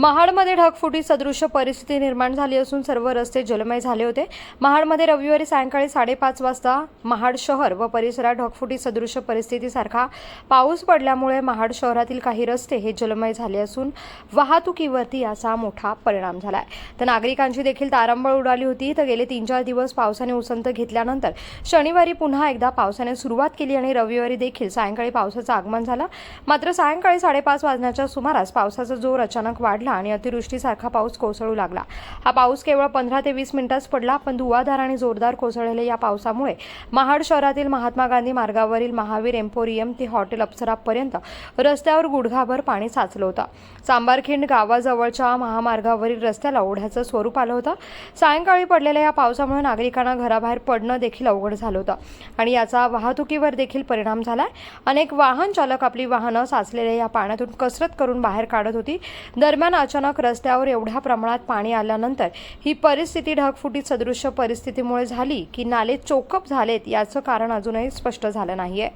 महाडमध्ये ढगफुटी सदृश्य परिस्थिती निर्माण झाली असून सर्व रस्ते जलमय झाले होते. महाडमध्ये रविवारी सायंकाळी साडेपाच वाजता महाड शहर व परिसरात ढगफुटी सदृश्य परिस्थितीसारखा पाऊस पडल्यामुळे महाड शहरातील काही रस्ते हे जलमय झाले असून वाहतुकीवरती याचा मोठा परिणाम झाला आहे तर नागरिकांची देखील तारंबळ उडाली होती. तर गेले तीन चार दिवस पावसाने उसंत घेतल्यानंतर शनिवारी पुन्हा एकदा पावसाने सुरुवात केली आणि रविवारी देखील सायंकाळी पावसाचं आगमन झालं. मात्र सायंकाळी साडेपाच वाजण्याच्या सुमारास पावसाचा जोर अचानक वाढला आणि अतिवृष्टीसारखा पाऊस कोसळू लागला. हा पाऊस केवळ पंधरा ते वीस मिनिटांच पडला पण धुवाधार आणि जोरदार कोसळलेल्या या पावसामुळे महाड शहरातील महात्मा गांधी मार्गावरील महावीर एम्पोरियम ते हॉटेल अप्सरापर्यंत रस्त्यावर गुडघाभर पाणी साचलं होतं. सांबारखिंड गावाजवळच्या महामार्गावरील रस्त्याला ओढ्याचं स्वरूप आलं होतं. सायंकाळी पडलेल्या या पावसामुळे नागरिकांना घराबाहेर पडणं देखील अवघड झालं होतं आणि याचा वाहतुकीवर देखील परिणाम झालाय. अनेक वाहन चालक आपली वाहनं साचलेल्या या पाण्यातून कसरत करून बाहेर काढत होती. दरम्यान अचानक रस्त्यावर एवढ्या प्रमाणात पाणी आल्यानंतर ही परिस्थिती ढगफुटी सदृश्य परिस्थितीमुळे झाली की नाले चोकप झालेत याचं कारण अजूनही स्पष्ट झालं नाहीये.